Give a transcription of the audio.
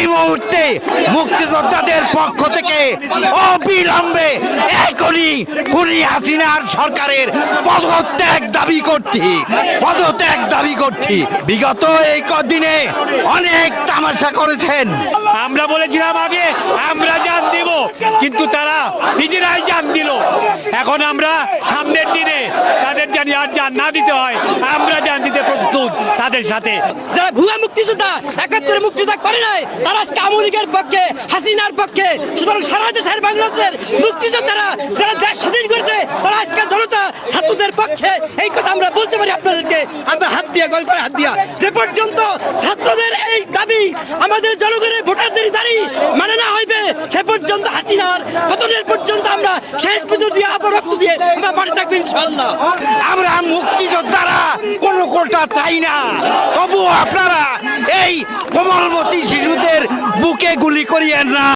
এই মুহূর্তে মুক্তিযোদ্ধাদের পক্ষ থেকে অবিলম্বে এখনই কুড়ি হাসিনার সরকারের পদত্যাগ দাবি করছি পদত্যাগ দাবি করছি। বিগত এই কদিনে অনেক তামাশা করেছেন। আমরা বলেছিলাম আগে আমরা জান দিব কিন্তু তারা নিজেরাই জান দিল। এখন আমরা সামনের দিনে তাদের জানি আর জান না দিতে হয় আমরা জান দিতে প্রস্তুত তাদের সাথে। যারা ভুয়া মুক্তিযোদ্ধা একাত্তরে নাই তারা আজকে আওয়ামী পক্ষে, হাসিনার পক্ষে, সুতরাং সারা দেশের বাংলাদেশের মুক্তিযোদ্ধারা যারা দেশ স্বাধীন করেছে, তারা আজকে জনতা, ছাত্রদের পক্ষে এই কথা আমরা বলতে পারি আপনাদেরকে। আমরা হাত দিয়ে গল করে হাত দিয়া। যে পর্যন্ত ছাত্রদের এই দাবি আমাদের জনগণের ভোটারদের দাবি মানে না হইবে, সে পর্যন্ত হাসিনার পতনের পর্যন্ত আমরা শেষ পর্যন্ত দিয়ে আবার রক্ত দিয়ে আমরা মাঠে থাকব ইনশাল্লাহ আমরা মুক্তিযোদ্ধারা কোনো কোটা চাই না। তবুও আপনারা এই কোমলমতি শিশুদের বুকে গুলি করিয়েন না।